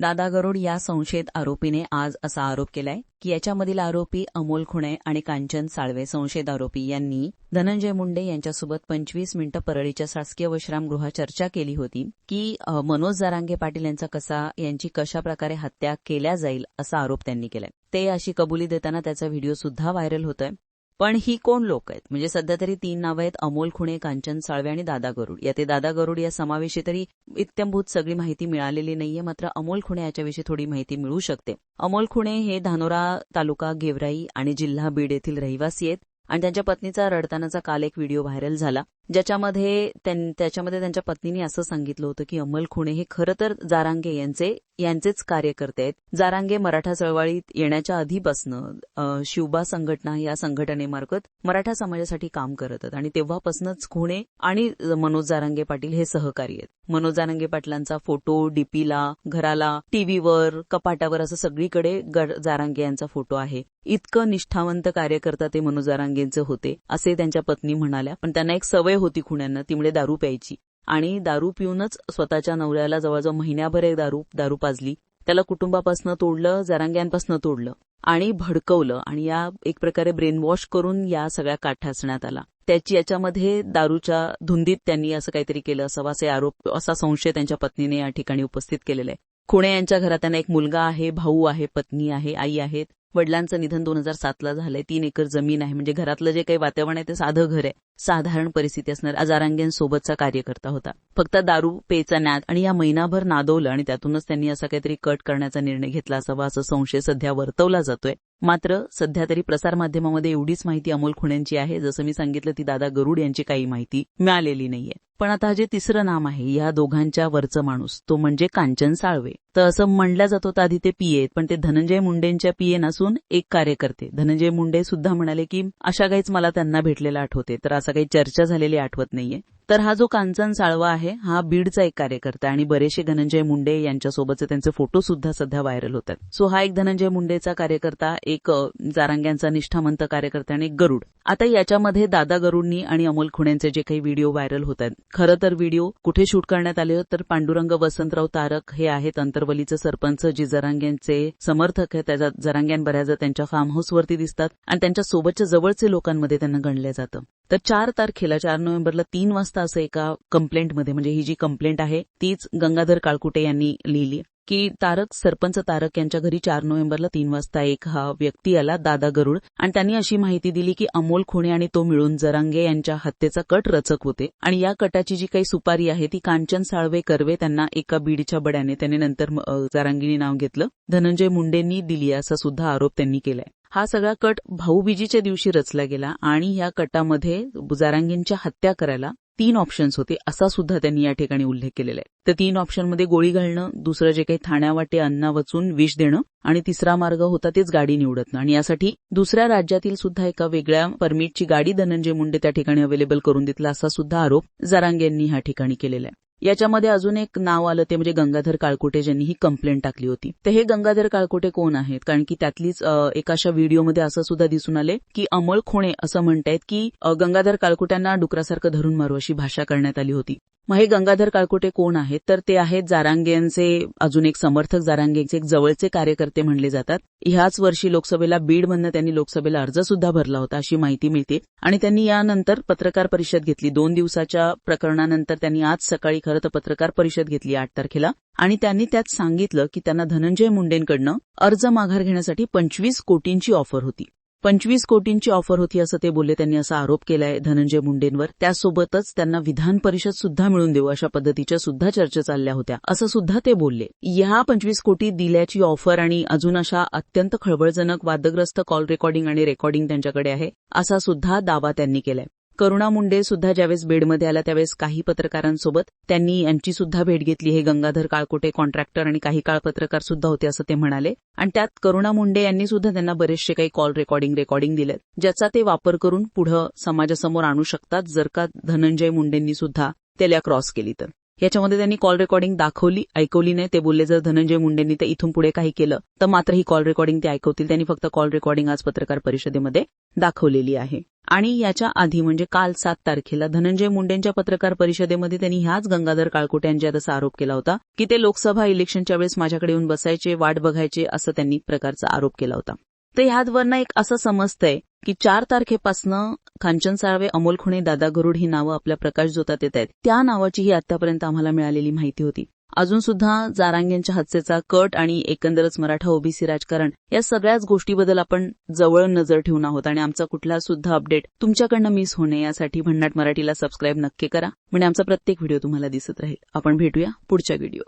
दादा गरुड या संशयित आरोपीने आज असा आरोप केलाय की याच्यामधील आरोपी अमोल खुणे आणि कांचन साळवे संशयित आरोपी यांनी धनंजय मुंडे यांच्यासोबत पंचवीस मिनिटं परळीच्या शासकीय विश्रामगृहात चर्चा केली होती की मनोज जारांगे पाटील यांचा कसा यांची कशा प्रकारे हत्या केल्या जाईल असा आरोप त्यांनी केलाय. ते अशी कबुली देताना त्याचा व्हिडिओ सुद्धा व्हायरल होतोय. पण ही कोण लोक आहेत? म्हणजे सध्या तरी तीन नावं आहेत अमोल खुणे कांचन साळवे आणि दादा गरुड. या ते दादा गरुड या समावेशी तरी इत्यंभूत सगळी माहिती मिळालेली नाहीये मात्र अमोल खुणे याच्याविषयी थोडी माहिती मिळू शकते. अमोल खुणे हे धानोरा तालुका गेवराई आणि जिल्हा बीड येथील रहिवासी आहेत आणि त्यांच्या पत्नीचा रडतानाचा काल एक व्हिडिओ व्हायरल झाला. ज्याच्यामध्ये त्याच्यामध्ये त्यांच्या पत्नीने असं सांगितलं होतं की अमल खुणे हे खरं तर जारांगे यांचे यांचेच कार्यकर्ते आहेत. जारांगे मराठा चळवळीत येण्याच्या आधीपासनं शिवबा संघटना या संघटनेमार्फत मराठा समाजासाठी काम करत आहेत आणि तेव्हापासूनच खुणे आणि मनोज जारांगे पाटील हे सहकारी आहेत. मनोज जारांगे पाटलांचा फोटो डीपीला घराला टीव्हीवर कपाटावर असं सगळीकडे जारांगे यांचा फोटो आहे. इतकं निष्ठावंत कार्यकर्ता ते मनोज जारांगेंचे होते असे त्यांच्या पत्नी म्हणाल्या. पण त्यांना एक सवय होती खुण्यांना तिमडे दारू प्यायची. आणि दारू पिऊनच स्वतःच्या नवऱ्याला जवळजवळ महिन्याभर एक दारू दारू पाजली. त्याला कुटुंबापासून तोडलं जरांग्यांपासून तोडलं आणि भडकवलं आणि या एक प्रकारे ब्रेन वॉश करून या सगळ्या काठासण्यात आला. त्याची याच्यामध्ये दारूच्या धुंदीत त्यांनी असं काहीतरी केलं असावा असे आरोप असा संशय त्यांच्या पत्नीने या ठिकाणी उपस्थित केलेला आहे. खुणे यांच्या घरात त्यांना एक मुलगा आहे भाऊ आहे पत्नी आहे आई आहेत. वडिलांचं निधन दोन हजार सातला झालंय. तीन एकर जमीन आहे. म्हणजे घरातलं जे काही वातावरण आहे ते साधं घर आहे. साधारण परिस्थिती असणार. आजारांगेंसोबतचा कार्यकर्ता होता. फक्त दारू पेचा नाद आणि या महिनाभर नादवलं आणि त्यातूनच त्यांनी असा काहीतरी कट करण्याचा निर्णय घेतला असावा असं संशय सध्या वर्तवला जातोय. मात्र सध्या तरी प्रसारमाध्यमामध्ये एवढीच माहिती अमोल खुण्यांची आहे. जसं मी सांगितलं ती दादा गरुड यांची काही माहिती मिळालेली नाहीये. पण आता जे तिसरं नाम आहे या दोघांच्या वरचं माणूस तो म्हणजे कांचन साळवे. तर असं म्हणलं जात होतं आधी ते पीए पण ते धनंजय मुंडेंच्या पीए नसून एक कार्यकर्ते. धनंजय मुंडे सुद्धा म्हणाले की अशा काहीच मला त्यांना भेटलेलं आठवते तर असं काही चर्चा झालेली आठवत नाहीये. तर हा जो कांचन साळवा आहे हा बीडचा एक कार्यकर्ता आणि बरेचसे धनंजय मुंडे यांच्यासोबतचे त्यांचे फोटो सुद्धा सध्या व्हायरल होतात. सो हा एक धनंजय मुंडेचा कार्यकर्ता एक जारांग्यांचा निष्ठावंत कार्यकर्ता आणि एक गरुड. आता याच्यामध्ये दादा गरुडनी आणि अमोल खुण्यांचे जे काही व्हिडिओ व्हायरल होत आहेत खरं तर व्हिडिओ कुठे शूट करण्यात आले तर पांडुरंग वसंतराव तारक हे आहेत अंतरवलीचे सरपंच जे जरांग्यांचे समर्थक आहेत त्याच्या जरांग्यां बऱ्याच त्यांच्या फार्म हाऊसवरती दिसतात आणि त्यांच्या सोबतच्या जवळचे लोकांमध्ये त्यांना गणलं जातं. तर चार तारखेला चार नोव्हेंबरला तीन वाजता असं एका कंप्लेंटमध्ये म्हणजे ही जी कंप्लेंट आहे तीच गंगाधर काळकुटे यांनी लिहिली की तारक सरपंच तारक यांच्या घरी चार नोव्हेंबरला तीन वाजता एक हा व्यक्ती आला दादा गरुड. आणि त्यांनी अशी माहिती दिली की अमोल खुणे आणि तो मिळून जरांगे यांच्या हत्येचा कट रचक होते. आणि या कटाची जी काही सुपारी आहे ती कांचन साळवे कर्वे त्यांना एका बीडच्या बड्याने त्यांनी नंतर अ, नाव घेतलं. धनंजय मुंडेंनी दिली असा सुद्धा आरोप त्यांनी केलाय. हा सगळा कट भाऊबीजीच्या दिवशी रचला गेला आणि या कटामध्ये जारांगींच्या हत्या करायला तीन ऑप्शन्स होते असा सुद्धा त्यांनी या ठिकाणी उल्लेख केलेला आहे. तर तीन ऑप्शनमध्ये गोळी घालणं दुसरं जे काही ठाण्यावाटे अन्ना वचून विष देणं आणि तिसरा मार्ग होता तेच गाडी निवडतनं आणि यासाठी दुसऱ्या राज्यातील सुद्धा एका वेगळ्या परमिटची गाडी धनंजय मुंडे त्या ठिकाणी अवेलेबल करून देतला असा सुद्धा आरोप जरांग यांनी ह्या ठिकाणी केलेला आहे. याच्यामध्ये अजून एक नाव आलं ते म्हणजे गंगाधर काळकोटे ज्यांनी ही कंप्लेंट टाकली होती. तर हे गंगाधर काळकोटे कोण आहेत? कारण की त्यातलीच एकाशा एका अशा व्हिडिओमध्ये असं सुद्धा दिसून आले की अमोल खोणे असं म्हणतायत की गंगाधर काळकोट्यांना डुकरासारखं धरून मारू अशी भाषा करण्यात आली होती. मग हे गंगाधर काळकुटे कोण आहेत? तर ते आहेत जारांगेंचे अजून एक समर्थक जारांगेंचे एक जवळचे कार्यकर्ते म्हणले जातात. ह्याच वर्षी लोकसभेला बीडमधनं त्यांनी लोकसभेला अर्ज सुद्धा भरला होता अशी माहिती मिळते. आणि त्यांनी यानंतर पत्रकार परिषद घेतली. दोन दिवसाच्या प्रकरणानंतर त्यांनी आज सकाळी खरं तर पत्रकार परिषद घेतली आठ तारखेला. आणि त्यांनी त्यात सांगितलं की त्यांना धनंजय मुंडेंकडनं अर्ज माघार घेण्यासाठी पंचवीस कोटींची ऑफर होती. पंचवीस कोटींची ऑफर होती असं ते बोलले. त्यांनी असा आरोप केलाय धनंजय मुंडेंवर. त्यासोबतच त्यांना विधान परिषद सुद्धा मिळून देऊ अशा पद्धतीच्या सुद्धा चर्चा चालल्या होत्या असं सुद्धा ते बोलले. या पंचवीस कोटी दिल्याची ऑफर आणि अजून अशा अत्यंत खळबळजनक वादग्रस्त कॉल रेकॉर्डिंग आणि रेकॉर्डिंग त्यांच्याकडे आहे असा सुद्धा दावा त्यांनी केलाय. करुणा मुंडे सुद्धा ज्यावेळेस बेडमध्ये आला त्यावेळेस काही पत्रकारांसोबत त्यांनी यांची सुद्धा भेट घेतली. हे गंगाधर काळकोटे कॉन्ट्रॅक्टर आणि काही काळ पत्रकार सुद्धा होते असं ते म्हणाले. आणि त्यात करुणा मुंडे यांनी सुद्धा त्यांना बरेचसे काही कॉल रेकॉर्डिंग रेकॉर्डिंग दिलेत ज्याचा ते वापर करून पुढं समाजासमोर आणू शकतात जर का धनंजय मुंडेंनी सुद्धा त्याला क्रॉस केली तर. याच्यामध्ये त्यांनी कॉल रेकॉर्डिंग दाखवली ऐकवली नाही. ते बोलले जर धनंजय मुंडेंनी ते इथून पुढे काही केलं तर मात्र ही कॉल रेकॉर्डिंग ते ऐकवतील. त्यांनी फक्त कॉल रेकॉर्डिंग आज पत्रकार परिषदेमध्ये दाखवलेली आहे. आणि याच्या आधी म्हणजे काल सात तारखेला धनंजय मुंडेंच्या पत्रकार परिषदेमध्ये त्यांनी ह्याच गंगाधर काळकोट यांच्यात असा आरोप केला होता की ते लोकसभा इलेक्शनच्या वेळेस माझ्याकडे येऊन बसायचे वाट बघायचे असं त्यांनी प्रकारचा आरोप केला होता. तर ह्यावरनं एक असं समजतंय की चार तारखेपासनं कांचन साळवे अमोल खुणे दादा गरुड ही नावं आपल्या प्रकाश जोतात येत आहेत. त्या नावाची ही आतापर्यंत आम्हाला मिळालेली माहिती होती. अजून सुद्धा जारांगेंच्या हत्येचा कट आणि एकंदरच मराठा ओबीसी राजकारण या सगळ्याच गोष्टीबद्दल आपण जवळ नजर ठेवून आहोत आणि आमचा कुठला सुद्धा अपडेट तुमच्याकडनं मिस होणे यासाठी भन्नाट मराठीला सबस्क्राईब नक्की करा. म्हणजे आमचा प्रत्येक व्हिडिओ तुम्हाला दिसत राहील. आपण भेटूया पुढच्या व्हिडिओ